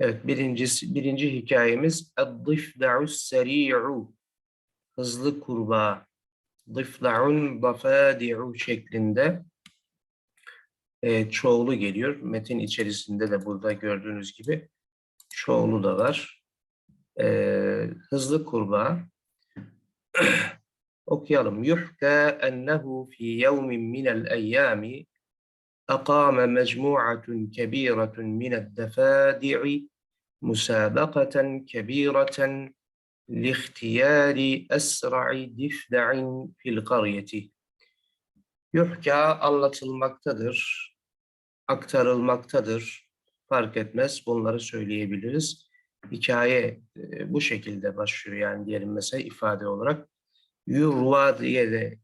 Evet birincisi, birinci hikayemiz Ad-Difda'us Seri'u Hızlı kurbağa Difda'un Dafadi'u şeklinde e, çoğulu geliyor. Metin içerisinde de burada gördüğünüz gibi çoğulu da var. E, hızlı kurbağa okuyalım. Yuhka ennehu fi yevmin minel eyyami أقام مجموعة كبيرة من الدفادع مسابقة كبيرة لاختيار أسرع دفدع في القرية. Yuhka anlatılmaktadır, aktarılmaktadır. Fark etmez, bunları söyleyebiliriz. Hikaye e, bu şekilde başlıyor yani diyelim mesela ifade olarak. Yurva diye de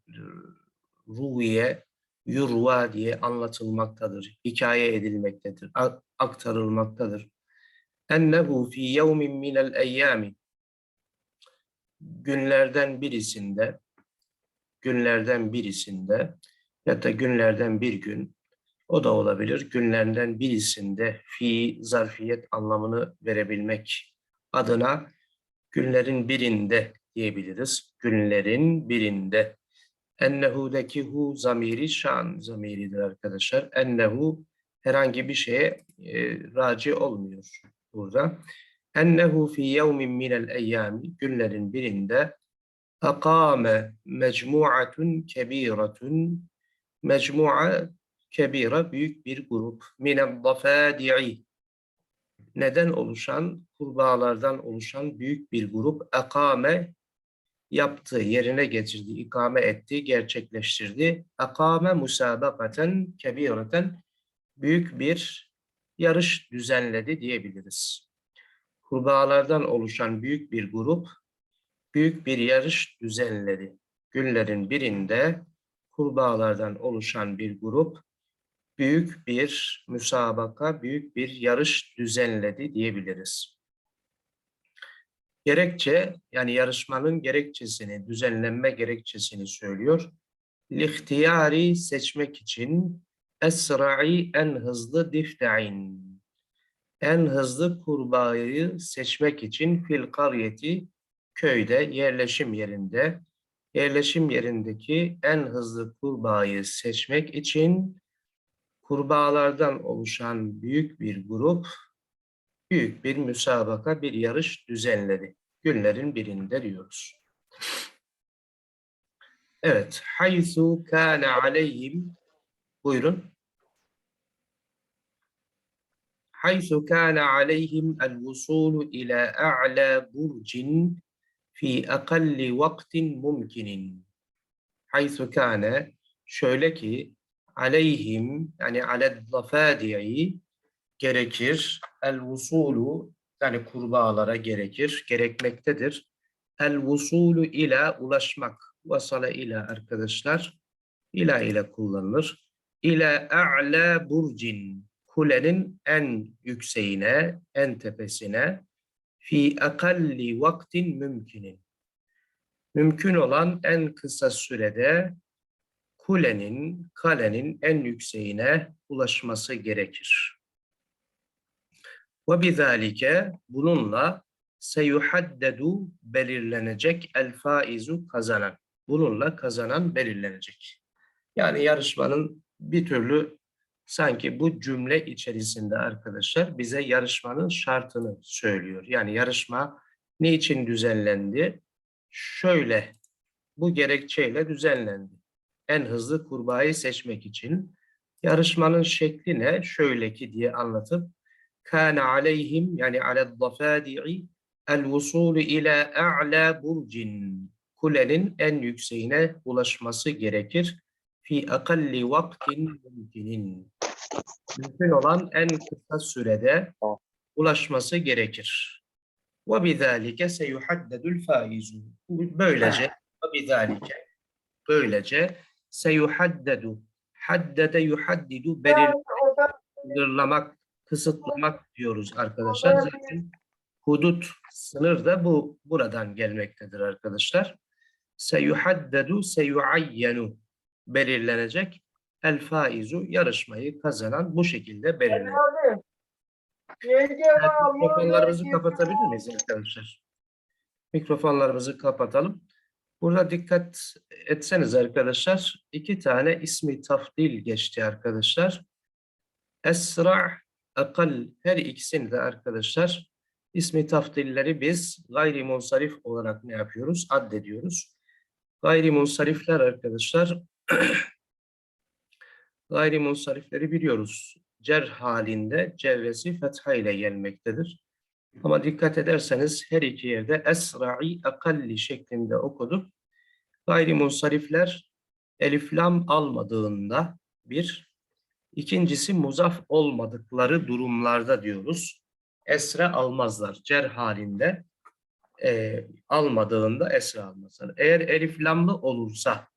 ruviye yurva diye anlatılmaktadır, hikaye edilmektedir, aktarılmaktadır. Ennehu fi yevmin minel eyyami günlerden birisinde günlerden birisinde ya da günlerden bir gün o da olabilir. Günlerden birisinde fi zarfiyet anlamını verebilmek adına günlerin birinde diyebiliriz. Günlerin birinde Ennehu'daki hu zamiri şan zamiridir arkadaşlar. Ennehu herhangi bir şeye e, raci olmuyor burada. Ennehu fi yevmin minel eyyami günlerin birinde akame mecmuatun kebiratun. Mecmua kebira büyük bir grup. Minel dafadi'i neden oluşan? Kurbağalardan oluşan büyük bir grup. Akame yaptı, yerine getirdi, ikame etti, gerçekleştirdi. Akame musabakaten kebireten büyük bir yarış düzenledi diyebiliriz. Kurbağalardan oluşan büyük bir grup büyük bir yarış düzenledi. Günlerin birinde kurbağalardan oluşan bir grup büyük bir müsabaka, büyük bir yarış düzenledi diyebiliriz. Gerekçe yani yarışmanın gerekçesini, düzenlenme gerekçesini söylüyor. Lihtiyari seçmek için esra'i en hızlı difta'in. En hızlı kurbağayı seçmek için fil karyeti köyde, yerleşim yerinde, yerleşim yerindeki en hızlı kurbağayı seçmek için kurbağalardan oluşan büyük bir grup büyük bir müsabaka, bir yarış düzenledi. Günlerin birinde diyoruz. Evet. Haythu kana aleyhim buyurun. Haythu kana aleyhim el vusulu ila a'la burcin fi akalli vaktin mumkinin. Haythu kana şöyle ki aleyhim yani aled zafadi'i gerekir. El vusulu yani kurbağalara gerekir, gerekmektedir. El vusulu ila ulaşmak. Vasala ila arkadaşlar. ila ile kullanılır. İla a'la burcin. Kulenin en yükseğine, en tepesine. Fi akalli vaktin mümkinin. Mümkün olan en kısa sürede kulenin, kalenin en yükseğine ulaşması gerekir. Ve bizalike bununla seyuhaddedu belirlenecek el faizu kazanan. Bununla kazanan belirlenecek. Yani yarışmanın bir türlü sanki bu cümle içerisinde arkadaşlar bize yarışmanın şartını söylüyor. Yani yarışma ne için düzenlendi? Şöyle bu gerekçeyle düzenlendi. En hızlı kurbağayı seçmek için yarışmanın şekli ne? Şöyle ki diye anlatıp kana aleyhim yani alel zafadi'i el vusul ila a'la burcin kulenin en yükseğine ulaşması gerekir. Fi akalli vaktin mümkinin. Mümkün olan en kısa sürede ulaşması gerekir. Ve bizalike seyuhaddedul faizu. Böylece ve bizalike böylece seyuhaddedu haddede yuhaddidu belirlamak kısıtlamak diyoruz arkadaşlar. Zaten hudut sınır da bu buradan gelmektedir arkadaşlar. Seyuhaddedu seyuayyenu belirlenecek. El faizu yarışmayı kazanan bu şekilde belirlenecek. Mikrofonlarımızı kapatabilir miyiz arkadaşlar? Mikrofonlarımızı kapatalım. Burada dikkat etseniz arkadaşlar, iki tane ismi tafdil geçti arkadaşlar. Esra, akal her ikisini de arkadaşlar ismi tafdilleri biz gayri munsarif olarak ne yapıyoruz? Addediyoruz. Gayri munsarifler arkadaşlar gayri munsarifleri biliyoruz. Cer halinde cevvesi fetha ile gelmektedir. Ama dikkat ederseniz her iki yerde esra'i akalli şeklinde okuduk. Gayri munsarifler elif lam almadığında bir, ikincisi muzaf olmadıkları durumlarda diyoruz. Esre almazlar. Cer halinde e, almadığında esre almazlar. Eğer elif lamlı olursa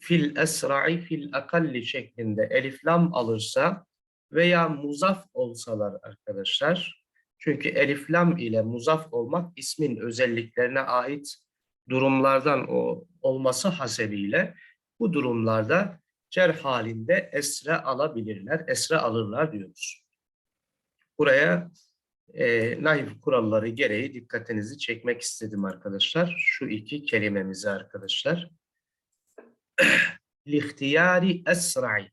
fil esra'i fil akalli şeklinde elif lam alırsa veya muzaf olsalar arkadaşlar çünkü elif lam ile muzaf olmak ismin özelliklerine ait durumlardan o olması hasebiyle bu durumlarda cer halinde esre alabilirler, esre alırlar diyoruz. Buraya e, naif kuralları gereği dikkatinizi çekmek istedim arkadaşlar. Şu iki kelimemizi arkadaşlar. Lihtiyari esra'i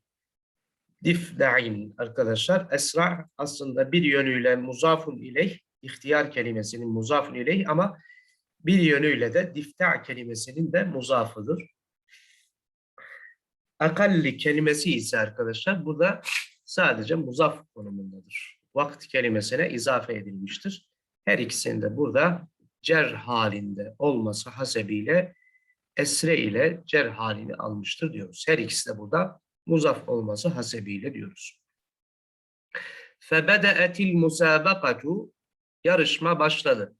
difda'in arkadaşlar. Esra aslında bir yönüyle muzafun ileyh, ihtiyar kelimesinin muzafun ileyh ama bir yönüyle de difta kelimesinin de muzafıdır. Akalli kelimesi ise arkadaşlar burada sadece muzaf konumundadır. Vakt kelimesine izafe edilmiştir. Her ikisinde burada cer halinde olması hasebiyle esre ile cer halini almıştır diyoruz. Her ikisi de burada muzaf olması hasebiyle diyoruz. Febede'etil musabakatu yarışma başladı.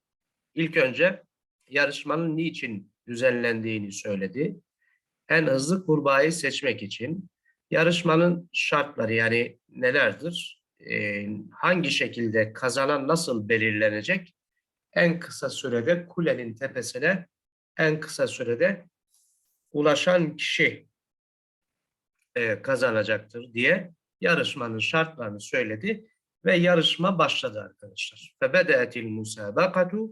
İlk önce yarışmanın niçin düzenlendiğini söyledi. En hızlı kurbağayı seçmek için. Yarışmanın şartları yani nelerdir? Ee, hangi şekilde kazanan nasıl belirlenecek? En kısa sürede kulenin tepesine en kısa sürede ulaşan kişi e, kazanacaktır diye yarışmanın şartlarını söyledi ve yarışma başladı arkadaşlar. Febedetil musabakatu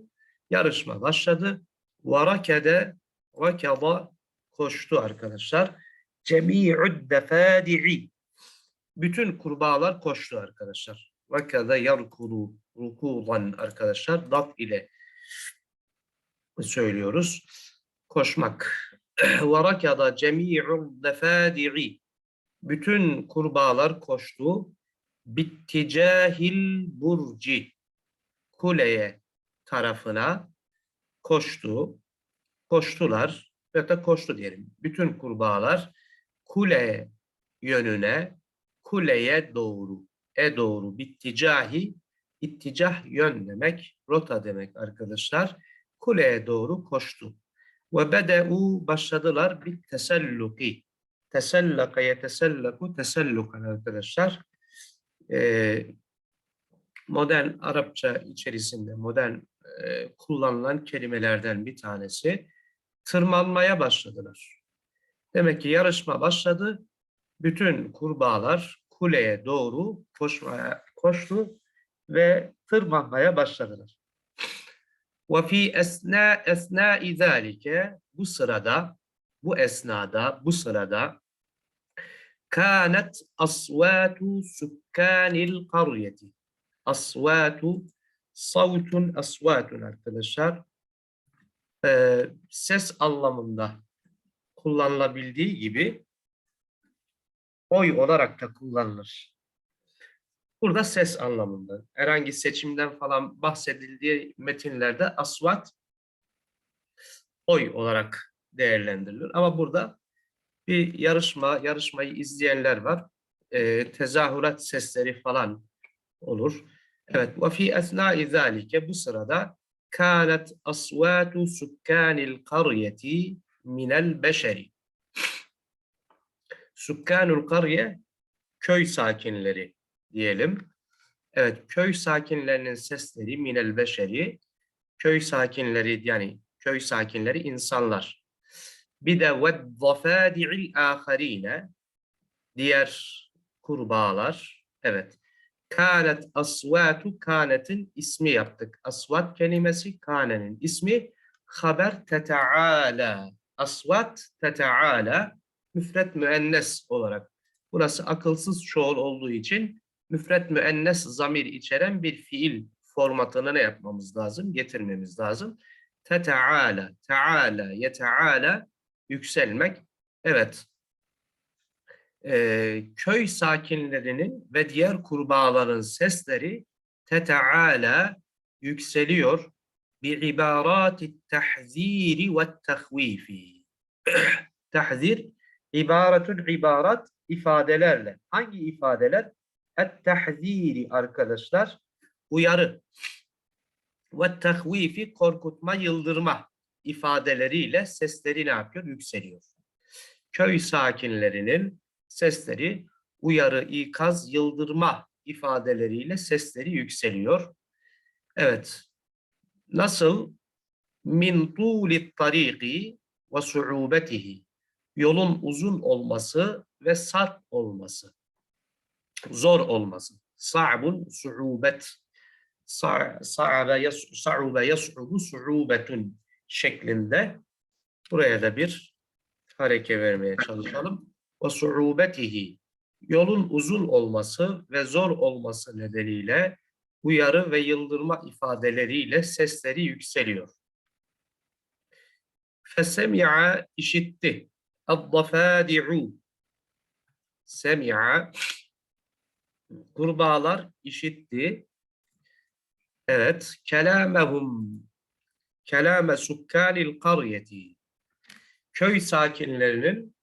yarışma başladı. Varakede rakada koştu arkadaşlar. Cemi'ud defadi'i bütün kurbağalar koştu arkadaşlar. Vakada yarkuru rukudan arkadaşlar daf ile söylüyoruz. Koşmak. Varakada cemi'ud defadi'i bütün kurbağalar koştu. Bitticahil burci kuleye tarafına koştu. Koştular ya da koştu diyelim. Bütün kurbağalar kule yönüne, kuleye doğru, e doğru, bitticahi, itticah yön demek, rota demek arkadaşlar. Kuleye doğru koştu. Ve bede'u başladılar bir teselluki. Tesellaka yetesellaku tesellukan arkadaşlar. Ee, modern Arapça içerisinde modern e, kullanılan kelimelerden bir tanesi tırmanmaya başladılar. Demek ki yarışma başladı. Bütün kurbağalar kuleye doğru koşmaya koştu ve tırmanmaya başladılar. Ve fi esna esna zalike bu sırada bu esnada bu sırada kanet asvatu sukkanil qaryeti asvatu savtun asvatun arkadaşlar ee, ses anlamında kullanılabildiği gibi oy olarak da kullanılır. Burada ses anlamında. Herhangi seçimden falan bahsedildiği metinlerde asvat oy olarak değerlendirilir. Ama burada bir yarışma, yarışmayı izleyenler var. E, tezahürat sesleri falan olur. Evet, ve fi esnai zalike bu sırada kânet asvâtu sukkânil qaryeti minel beşeri. Sukkanul karye köy sakinleri diyelim. Evet, köy sakinlerinin sesleri minel beşeri köy sakinleri yani köy sakinleri insanlar. Bir de ve zafadi'il aharine diğer kurbağalar. Evet. Kânet asvatu kânetin ismi yaptık. Asvat kelimesi kânenin ismi. Haber teteâlâ. Asvat teteâlâ. Müfret müennes olarak. Burası akılsız çoğul olduğu için müfret müennes zamir içeren bir fiil formatını ne yapmamız lazım? Getirmemiz lazım. Teteâlâ. Teâlâ. Yeteâlâ. Yükselmek. Evet e, köy sakinlerinin ve diğer kurbağaların sesleri teteala yükseliyor bi ibarati tahziri ve tahvifi. Tahzir ibaretül ibarat ifadelerle. Hangi ifadeler? Et tahziri arkadaşlar uyarı ve tahvifi korkutma, yıldırma ifadeleriyle sesleri ne yapıyor? Yükseliyor. Köy sakinlerinin sesleri uyarı, ikaz, yıldırma ifadeleriyle sesleri yükseliyor. Evet. Nasıl? Min tulit tariki ve su'ubetihi. Yolun uzun olması ve sert olması. Zor olması. Sa'bun su'ubet. Sa'ube yas'ubu su'ubetun şeklinde. Buraya da bir hareke vermeye çalışalım ve su'ubetihi yolun uzun olması ve zor olması nedeniyle uyarı ve yıldırma ifadeleriyle sesleri yükseliyor. Fesemi'a işitti. Addafadi'u Semi'a kurbağalar işitti. Evet. Kelamehum kelame sukkanil karyeti köy sakinlerinin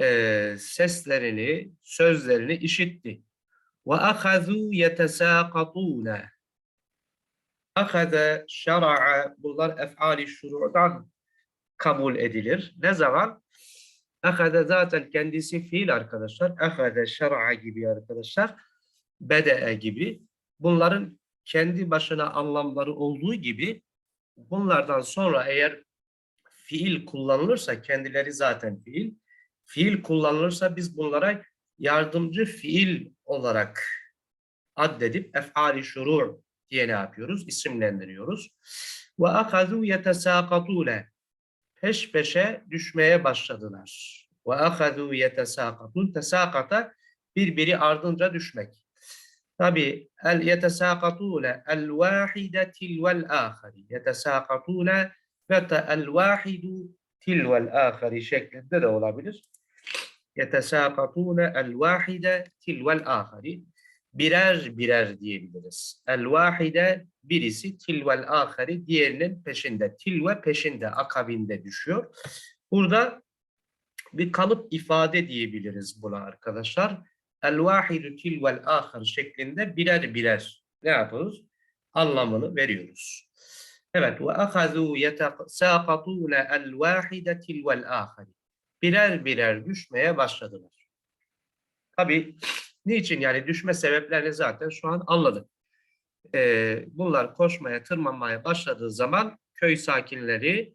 e, seslerini, sözlerini işitti. Ve ahazu yetesaqatune. Ahaze şara'a bunlar ef'ali şuru'dan kabul edilir. Ne zaman? Ahaze zaten kendisi fiil arkadaşlar. Ahaze şara'a gibi arkadaşlar. Bede'e gibi. Bunların kendi başına anlamları olduğu gibi bunlardan sonra eğer fiil kullanılırsa kendileri zaten fiil fiil kullanılırsa biz bunlara yardımcı fiil olarak addedip ef'ali şurur diye ne yapıyoruz? İsimlendiriyoruz. Ve akazu yetesaqatune peş peşe düşmeye başladılar. Ve akazu yetesaqatun tesakata birbiri ardınca düşmek. Tabi el yetesaqatune el vahide tilvel ahari yetesaqatune ve el vahidu tilvel ahari şeklinde de olabilir yetesâkatûne el vâhide tilvel âhari. Birer birer diyebiliriz. El vâhide birisi tilvel âhari diğerinin peşinde. Tilve peşinde, akabinde düşüyor. Burada bir kalıp ifade diyebiliriz buna arkadaşlar. El vâhidu tilvel âhar şeklinde birer birer ne yapıyoruz? Anlamını veriyoruz. Evet. Ve ahazû yetesâkatûne el vâhide tilvel âhari birer birer düşmeye başladılar. Tabii niçin yani düşme sebeplerini zaten şu an anladık. Ee, bunlar koşmaya, tırmanmaya başladığı zaman köy sakinleri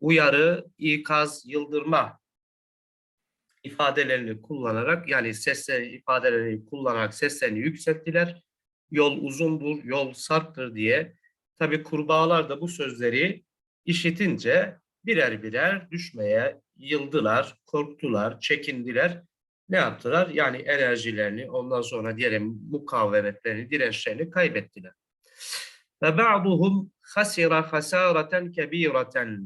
uyarı, ikaz, yıldırma ifadelerini kullanarak yani sesleri ifadelerini kullanarak seslerini yükselttiler. Yol uzundur, yol sarptır diye. Tabi kurbağalar da bu sözleri işitince birer birer düşmeye yıldılar, korktular, çekindiler. Ne yaptılar? Yani enerjilerini, ondan sonra diyelim mukavemetlerini, dirençlerini kaybettiler. Ve ba'duhum hasira hasareten kebireten.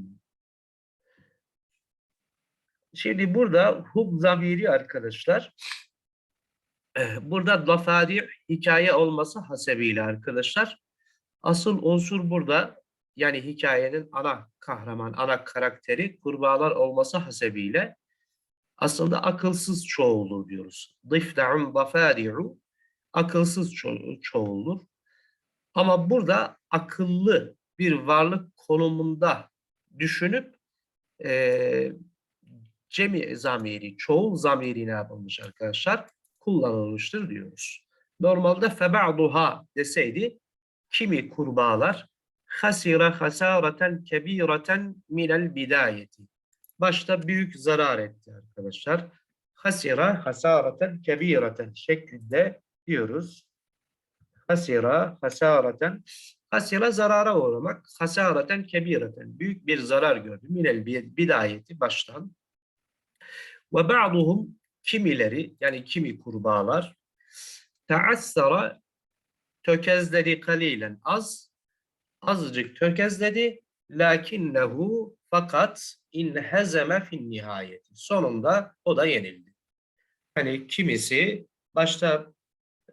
Şimdi burada hub zamiri arkadaşlar, eh, burada lafadi hikaye olması hasebiyle arkadaşlar, asıl unsur burada yani hikayenin ana kahraman, ana karakteri kurbağalar olması hasebiyle aslında akılsız çoğulur diyoruz. Dıfda'un dafadi'u akılsız ço çoğulur. Ama burada akıllı bir varlık konumunda düşünüp e, cemi zamiri, çoğul zamiri ne yapılmış arkadaşlar? Kullanılmıştır diyoruz. Normalde feba'duha deseydi kimi kurbağalar hasira hasareten kebireten minel bidayeti. Başta büyük zarar etti arkadaşlar. Hasira hasareten kebireten şeklinde diyoruz. Hasira, hasareten. Hasira zarara uğramak. Hasareten kebireten. Büyük bir zarar gördü. Minel bi- bidayeti baştan. Ve ba'duhum kimileri yani kimi kurbağalar taassara tökezledi kalilen az azıcık tökezledi lakinnehu fakat inhezeme fin nihayeti. Sonunda o da yenildi. Hani kimisi başta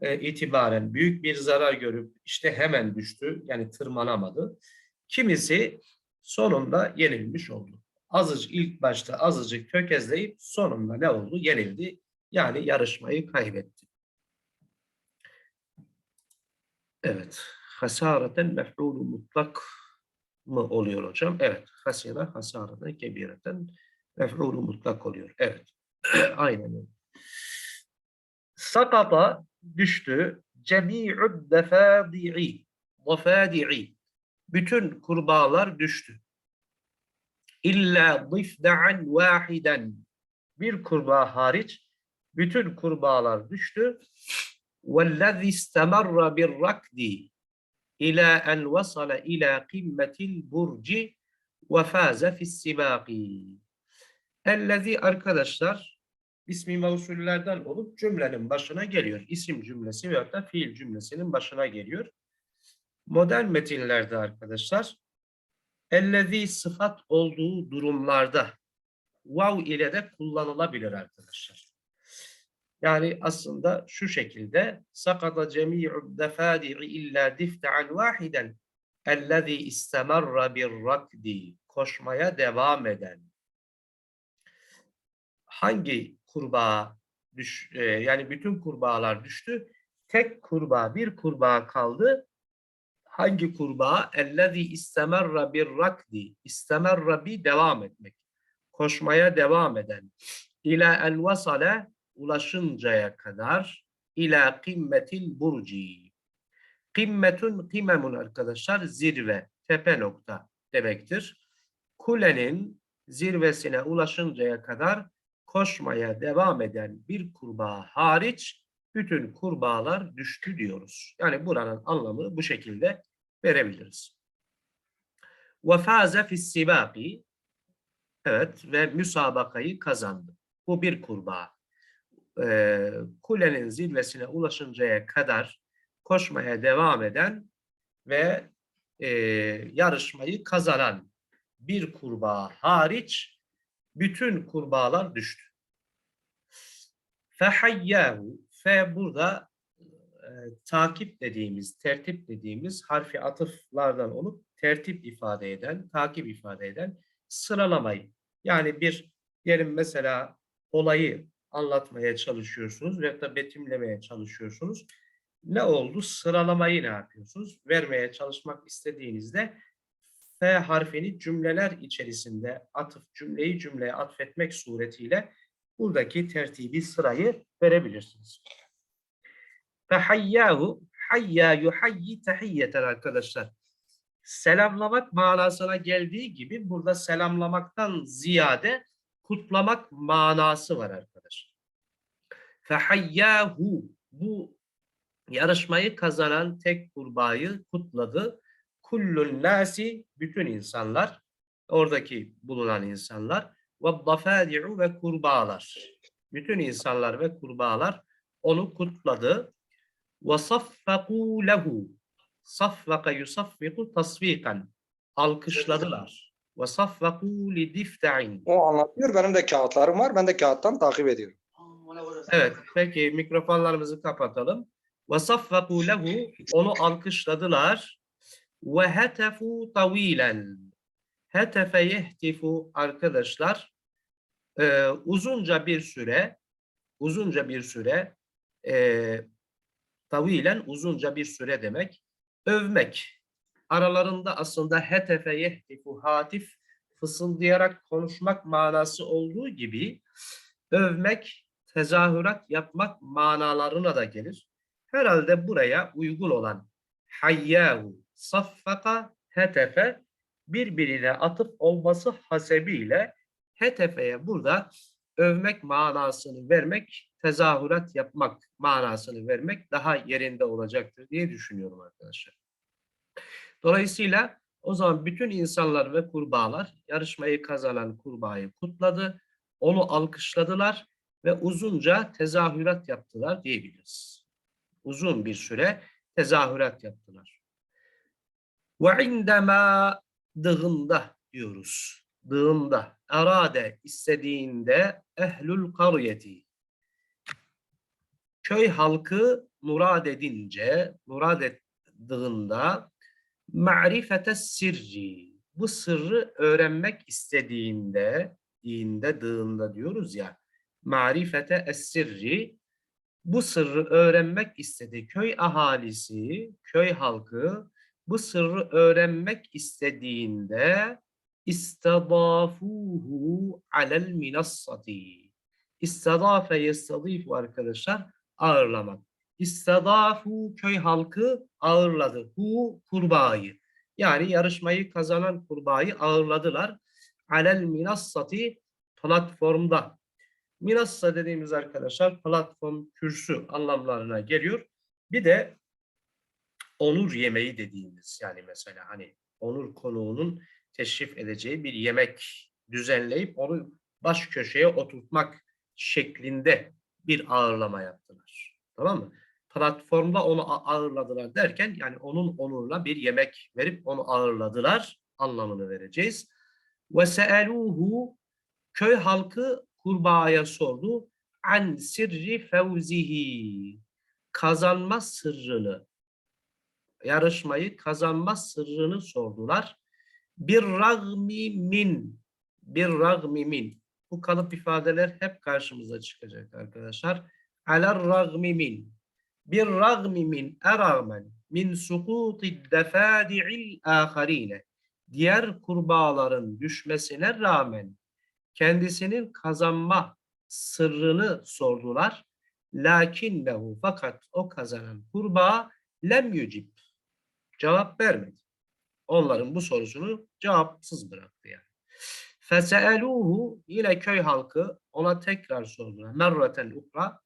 e, itibaren büyük bir zarar görüp işte hemen düştü yani tırmanamadı. Kimisi sonunda yenilmiş oldu. Azıcık ilk başta azıcık tökezleyip sonunda ne oldu? Yenildi. Yani yarışmayı kaybetti. Evet hasareten mef'ulu mutlak mı oluyor hocam? Evet. Hasira hasareten kebireten mef'ulu mutlak oluyor. Evet. Aynen öyle. Düştü cemi'u defadi'i defadi'i bütün kurbağalar düştü. İlla zifda'an vahiden bir kurbağa hariç bütün kurbağalar düştü. Vellezî istemerra bir rakdi ila en vasala ila kimmetil burci ve faze fis sibaki. Ellezi arkadaşlar ismi mevsullerden olup cümlenin başına geliyor. İsim cümlesi veyahut da fiil cümlesinin başına geliyor. Modern metinlerde arkadaşlar ellezi sıfat olduğu durumlarda vav wow ile de kullanılabilir arkadaşlar. Yani aslında şu şekilde sakata cemi'u defadi'i illa difte'an vahiden ellezî istemarra bir rakdi koşmaya devam eden. Hangi kurbağa düş e, yani bütün kurbağalar düştü? Tek kurbağa bir kurbağa kaldı. Hangi kurbağa? Ellezî istemarra bir rakdi istemarra bir devam etmek koşmaya devam eden. İla en vasale ulaşıncaya kadar ila kımmetil burci. Kımmetun kımemun arkadaşlar zirve, tepe nokta demektir. Kulenin zirvesine ulaşıncaya kadar koşmaya devam eden bir kurbağa hariç bütün kurbağalar düştü diyoruz. Yani buranın anlamı bu şekilde verebiliriz. Ve faze fissibaki evet ve müsabakayı kazandı. Bu bir kurbağa e, kulenin zirvesine ulaşıncaya kadar koşmaya devam eden ve e, yarışmayı kazanan bir kurbağa hariç bütün kurbağalar düştü. Fehayyahu fe burada e, takip dediğimiz, tertip dediğimiz harfi atıflardan olup tertip ifade eden, takip ifade eden sıralamayı. Yani bir diyelim mesela olayı anlatmaya çalışıyorsunuz ve da betimlemeye çalışıyorsunuz. Ne oldu? Sıralamayı ne yapıyorsunuz? Vermeye çalışmak istediğinizde F harfini cümleler içerisinde atıf cümleyi cümleye atfetmek suretiyle buradaki tertibi sırayı verebilirsiniz. Fehayyahu hayya yuhayyi tahiyyeten arkadaşlar. Selamlamak manasına geldiği gibi burada selamlamaktan ziyade kutlamak manası var arkadaşlar. Fehayyahu bu yarışmayı kazanan tek kurbağayı kutladı. Kullun nasi bütün insanlar oradaki bulunan insanlar ve dafadi'u ve kurbağalar. Bütün insanlar ve kurbağalar onu kutladı. Ve saffakû lehu. Saffaka yusaffiku tasfikan. Alkışladılar. Ve saffakû li difta'in. O anlatıyor. Benim de kağıtlarım var. Ben de kağıttan takip ediyorum. Evet, peki mikrofonlarımızı kapatalım. Ve saffakû lehu. Onu alkışladılar. Ve hetefu tavilen. Hetefe yehtifu arkadaşlar e, uzunca bir süre uzunca bir süre e, tavilen uzunca bir süre demek övmek. Aralarında aslında hetefe yehtifu hatif fısıldayarak konuşmak manası olduğu gibi övmek, tezahürat yapmak manalarına da gelir. Herhalde buraya uygun olan hayyahu, saffaka, hetefe birbirine atıp olması hasebiyle hetefeye burada övmek manasını vermek tezahürat yapmak manasını vermek daha yerinde olacaktır diye düşünüyorum arkadaşlar. Dolayısıyla o zaman bütün insanlar ve kurbağalar yarışmayı kazanan kurbağayı kutladı, onu alkışladılar ve uzunca tezahürat yaptılar diyebiliriz. Uzun bir süre tezahürat yaptılar. Ve indema dığında diyoruz. Dığında, arade istediğinde ehlül karyeti. Köy halkı murad edince, murad ettiğinde ma'rifete sirri. Bu sırrı öğrenmek istediğinde, dinde, dığında diyoruz ya. Ma'rifete es-sirri. Bu sırrı öğrenmek istedi. Köy ahalisi, köy halkı bu sırrı öğrenmek istediğinde istadafuhu alel minassati. İstadafe yestadifu arkadaşlar ağırlamak. İstadafu köy halkı ağırladı. Hu kurbağayı. Yani yarışmayı kazanan kurbağayı ağırladılar. Alel minassati platformda. Minassa dediğimiz arkadaşlar platform kürsü anlamlarına geliyor. Bir de onur yemeği dediğimiz yani mesela hani onur konuğunun teşrif edeceği bir yemek düzenleyip onu baş köşeye oturtmak şeklinde bir ağırlama yaptılar. Tamam mı? Platformda onu ağırladılar derken yani onun onuruna bir yemek verip onu ağırladılar anlamını vereceğiz. Ve seeluhu köy halkı kurbağaya sordu. An sirri fevzihi kazanma sırrını yarışmayı kazanma sırrını sordular. Bir ragmi min bir ragmi min bu kalıp ifadeler hep karşımıza çıkacak arkadaşlar. Alar ragmi min bir ragmi min eragmen min sukuti defadi'il aharine diğer kurbağaların düşmesine rağmen kendisinin kazanma sırrını sordular. Lakinnehu fakat o kazanan kurbağa lem yücib cevap vermedi. Onların bu sorusunu cevapsız bıraktı yani. Feseeluhu yine köy halkı ona tekrar sordular. Merreten ukra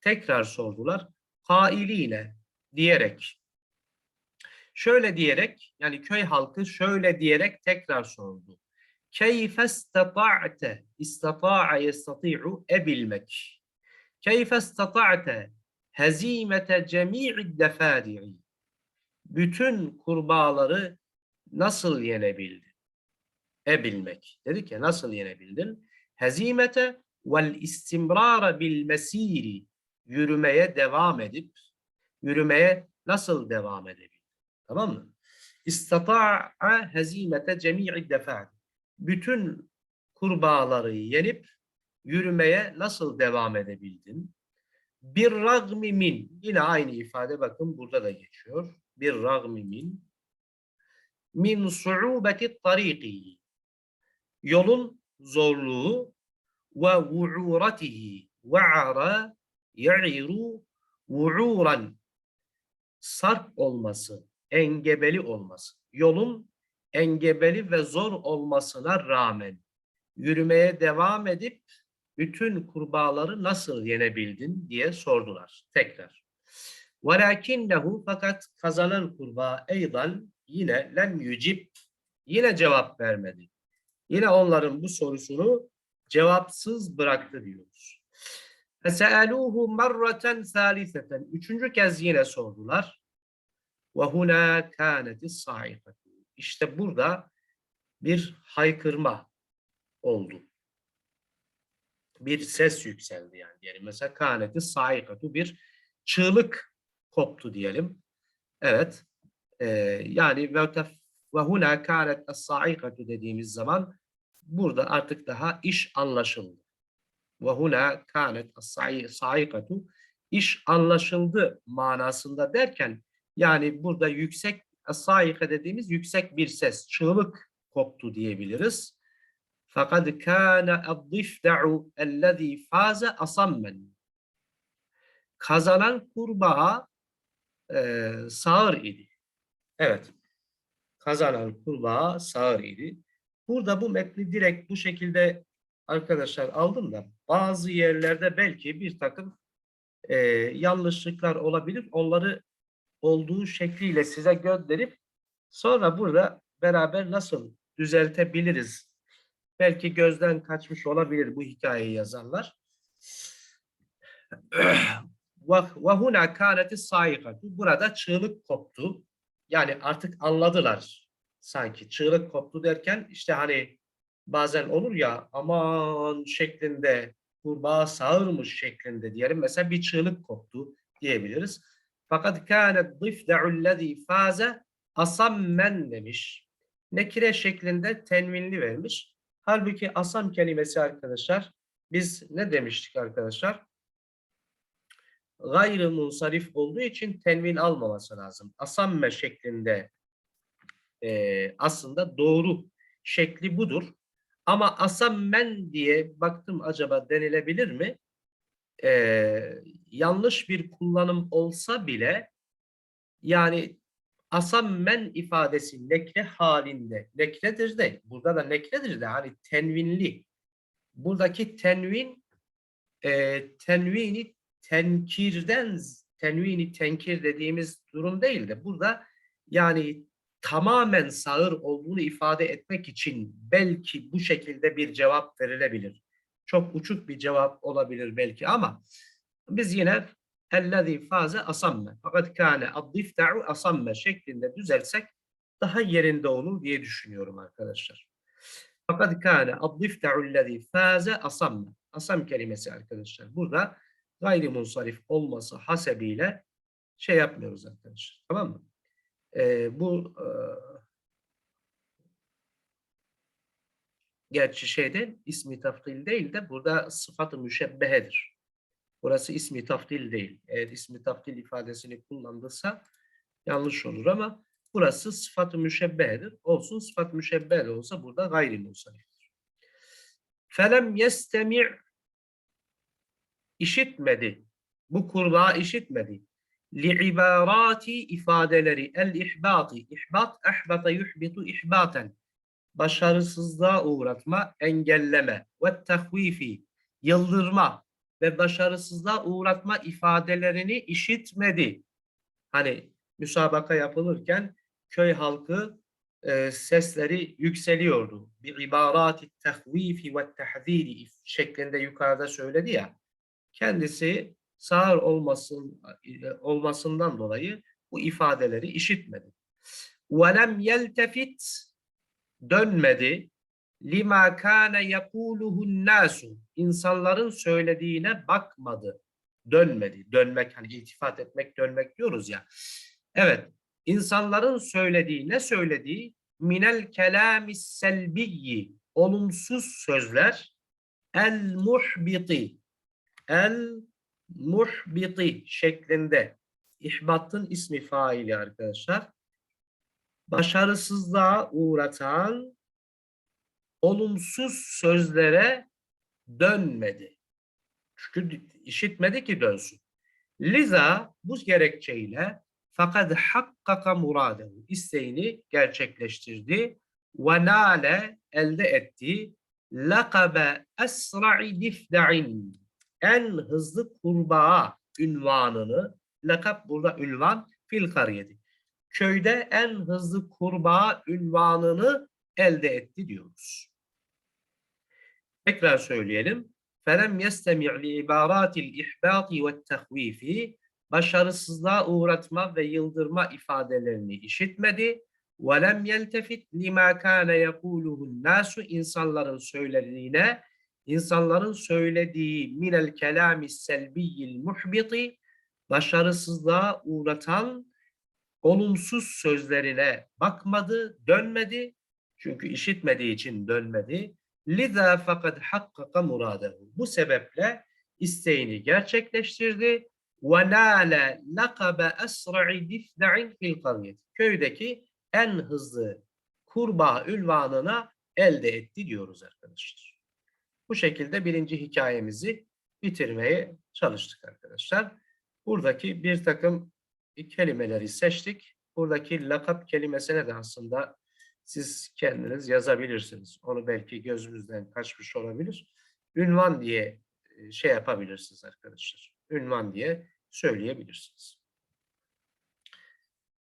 tekrar sordular. Hailine diyerek şöyle diyerek yani köy halkı şöyle diyerek tekrar sordu. Keyfe istata'te istata'a yestati'u ebilmek. Keyfe istata'te hezimete cemi'i defadi'i bütün kurbağaları nasıl yenebildin? Ebilmek. Dedik ya nasıl yenebildin? Hezimete vel istimrara bil mesiri yürümeye devam edip yürümeye nasıl devam edebildin? Tamam mı? İstata'a hezimete cemi'i defad. Bütün kurbağaları yenip yürümeye nasıl devam edebildin? Bir ragmi min. Yine aynı ifade bakın burada da geçiyor. Bir ragmi min. Min su'ubeti tariki. Yolun zorluğu ve vu'uratihi. Ve'ara ya'iru vu'uran. Sarp olması, engebeli olması. Yolun engebeli ve zor olmasına rağmen yürümeye devam edip bütün kurbağaları nasıl yenebildin diye sordular tekrar. Velakinnehu fakat kazanan kurbağa eydan yine lem yücib yine cevap vermedi. Yine onların bu sorusunu cevapsız bıraktı diyoruz. Fesealuhu marraten saliseten. Üçüncü kez yine sordular. Ve huna saikatu. İşte burada bir haykırma oldu bir ses yükseldi yani diyelim. Mesela kâneti saikatu bir çığlık koptu diyelim. Evet. Ee, yani ve huna kânet es-saikatu dediğimiz zaman burada artık daha iş anlaşıldı. Ve huna kânet saikatu iş anlaşıldı manasında derken yani burada yüksek saika dediğimiz yüksek bir ses, çığlık koptu diyebiliriz. Fakat kana ad-difda'u ellezî fâze asammen. Kazanan kurbağa e, sağır idi. Evet. Kazanan kurbağa sağır idi. Burada bu metni direkt bu şekilde arkadaşlar aldım da bazı yerlerde belki bir takım e, yanlışlıklar olabilir. Onları olduğu şekliyle size gönderip sonra burada beraber nasıl düzeltebiliriz? Belki gözden kaçmış olabilir bu hikayeyi yazanlar. Huna kâneti saikatu. Burada çığlık koptu. Yani artık anladılar sanki. Çığlık koptu derken işte hani bazen olur ya aman şeklinde kurbağa sağırmış şeklinde diyelim. Mesela bir çığlık koptu diyebiliriz. Fakat kânet dıfde'ullezî fâze asammen demiş. Nekire şeklinde tenvinli vermiş. Halbuki asam kelimesi arkadaşlar biz ne demiştik arkadaşlar? Gayrı munsarif olduğu için tenvin almaması lazım. Asamme şeklinde e, aslında doğru şekli budur. Ama asammen diye baktım acaba denilebilir mi? Ee, yanlış bir kullanım olsa bile yani asammen ifadesi nekre halinde nekredir de burada da nekredir de hani tenvinli. Buradaki tenvin e, tenvini tenkirden tenvini tenkir dediğimiz durum değil de burada yani tamamen sağır olduğunu ifade etmek için belki bu şekilde bir cevap verilebilir. Çok uçuk bir cevap olabilir belki ama biz yine ellezî fâze asamme fakat kâne addifta'u asamme şeklinde düzelsek daha yerinde olur diye düşünüyorum arkadaşlar. Fakat kâne addifta'u ellezî fâze asamme asam kelimesi arkadaşlar. Burada gayrimunsarif olması hasebiyle şey yapmıyoruz arkadaşlar. Tamam mı? Ee, bu e, gerçi şeyde ismi taftil değil de burada sıfatı müşebbehedir. Burası ismi taftil değil. Eğer ismi taftil ifadesini kullandıysa yanlış olur ama burası sıfatı müşebbehedir. Olsun sıfat müşebbehe de olsa burada gayri musariftir. Felem yestemi' işitmedi. Bu kurbağa işitmedi. Li'ibarati ifadeleri el ihbati. İhbat ehbata yuhbitu ihbaten. Başarısızlığa uğratma, engelleme ve tahvifi, yıldırma ve başarısızlığa uğratma ifadelerini işitmedi. Hani müsabaka yapılırken köy halkı e, sesleri yükseliyordu. Bir ibarati tahvifi ve tahziri şeklinde yukarıda söyledi ya. Kendisi sağır olmasın, olmasından dolayı bu ifadeleri işitmedi. وَلَمْ يَلْتَفِتْ dönmedi. Lima kana yekuluhun nasu. İnsanların söylediğine bakmadı. Dönmedi. Dönmek hani iltifat etmek, dönmek diyoruz ya. Evet. insanların söylediği ne söylediği? Minel kelamis selbiyyi. Olumsuz sözler. El muhbiti. El muhbiti şeklinde. İhbatın ismi faili arkadaşlar başarısızlığa uğratan olumsuz sözlere dönmedi. Çünkü işitmedi ki dönsün. Liza bu gerekçeyle fakat hakkaka muradehu isteğini gerçekleştirdi ve nale elde etti lakabe esra'i difda'in en hızlı kurbağa ünvanını lakap burada ünvan fil kariyeti köyde en hızlı kurbağa ünvanını elde etti diyoruz. Tekrar söyleyelim. فَلَمْ يَسْتَمِعْ لِعِبَارَاتِ الْاِحْبَاطِ وَالتَّخْو۪يفِ Başarısızlığa uğratma ve yıldırma ifadelerini işitmedi. وَلَمْ يَلْتَفِتْ لِمَا كَانَ يَقُولُهُ النَّاسُ insanların söylediğine, insanların söylediği minel kelami selbiyil muhbiti, başarısızlığa uğratan olumsuz sözlerine bakmadı, dönmedi. Çünkü işitmediği için dönmedi. Liza fakat hakkaka muradehu. Bu sebeple isteğini gerçekleştirdi. Ve nâle lakabe esra'i difda'in fil. Köydeki en hızlı kurbağa ünvanına elde etti diyoruz arkadaşlar. Bu şekilde birinci hikayemizi bitirmeye çalıştık arkadaşlar. Buradaki bir takım kelimeleri seçtik. Buradaki lakap kelimesine de aslında siz kendiniz yazabilirsiniz. Onu belki gözümüzden kaçmış olabilir. ünvan diye e, şey yapabilirsiniz arkadaşlar. Ünvan diye söyleyebilirsiniz.